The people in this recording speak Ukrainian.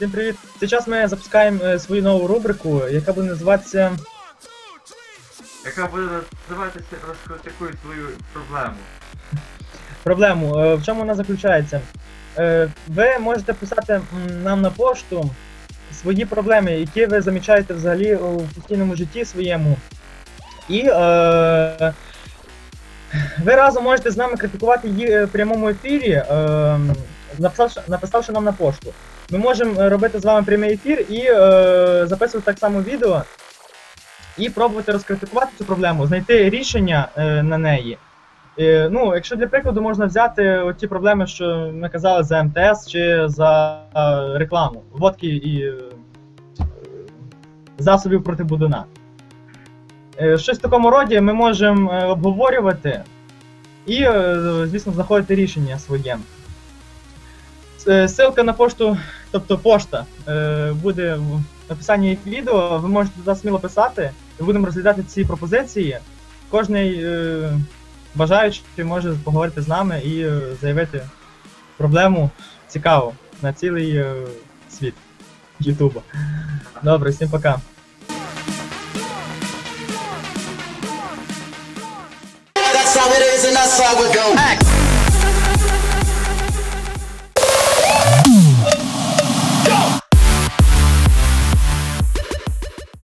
Всім привіт! Зараз ми запускаємо е, свою нову рубрику, яка буде називатися Яка буде називатися розкритикуй свою проблему. Проблему. Е, В чому вона заключається? Е, Ви можете писати нам на пошту свої проблеми, які ви замічаєте взагалі у постійному житті своєму. І е, ви разом можете з нами критикувати її в прямому ефірі, е, написавши, написавши нам на пошту. Ми можемо е, робити з вами прямий ефір і е, записувати так само відео і пробувати розкритикувати цю проблему, знайти рішення е, на неї. Е, ну, якщо для прикладу можна взяти ті проблеми, що ми казали за МТС чи за е, рекламу, водки і е, засобів проти будуна. Е, щось в такому роді ми можемо е, обговорювати і, е, звісно, знаходити рішення своє. Е, Ссылка на пошту, тобто пошта, е, буде в описанні відео. Ви можете туди сміло писати, і будемо розглядати ці пропозиції. Кожний е, бажаючий може поговорити з нами і заявити проблему цікаву на цілий світ Ютуба. Добре, всім пока. That's how it is, and that's how it go.